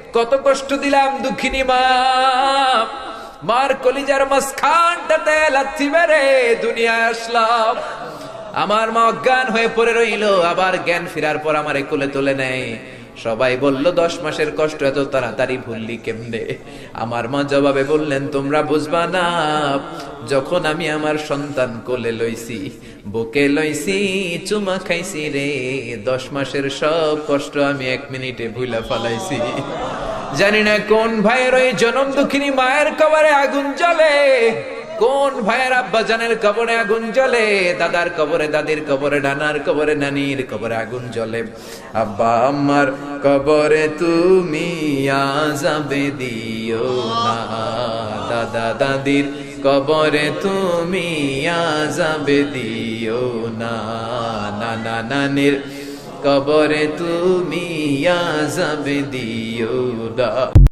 কত কষ্ট দিলাম, দুঃখিনী মা। মার কলিজার মাঝখানটাতে লাথি মেরে দুনিয়ায় আসলাম। আমার মা অজ্ঞান হয়ে পড়ে রইল, আবার জ্ঞান ফিরার পর আমার কোলে তুলে নেয়। সবাই বলল, দশ মাসের কষ্ট এত তাড়াতাড়ি ভুললি কেমনে? আমার মা জবাবে বললেন, তোমরা বুঝবা না, যখন আমি আমার সন্তান কোলে লইছি, বুকে লইছি, চুমা খাইছি রে, দশ মাসের সব কষ্ট আমি এক মিনিটে ভুলা ফালাইছি। জানি না কোন ভাইয়ের ওই জনম দুঃখিনী মায়ের কবারে আগুন জ্বলে। কোন ভাইয়ের আব্বা জানের কবরে আগুন জ্বলে? দাদার কবরে, দাদির কবরে, নানার কবরে, নানির কবরে আগুন জ্বলে। আব্বা, আম্মার কবরে তুমি আজাবে দিও না। দাদা, দাদির কবরে তুমি আজাবে দিও না। নানা, নানির কবরে তুমি আজাবে দিও না।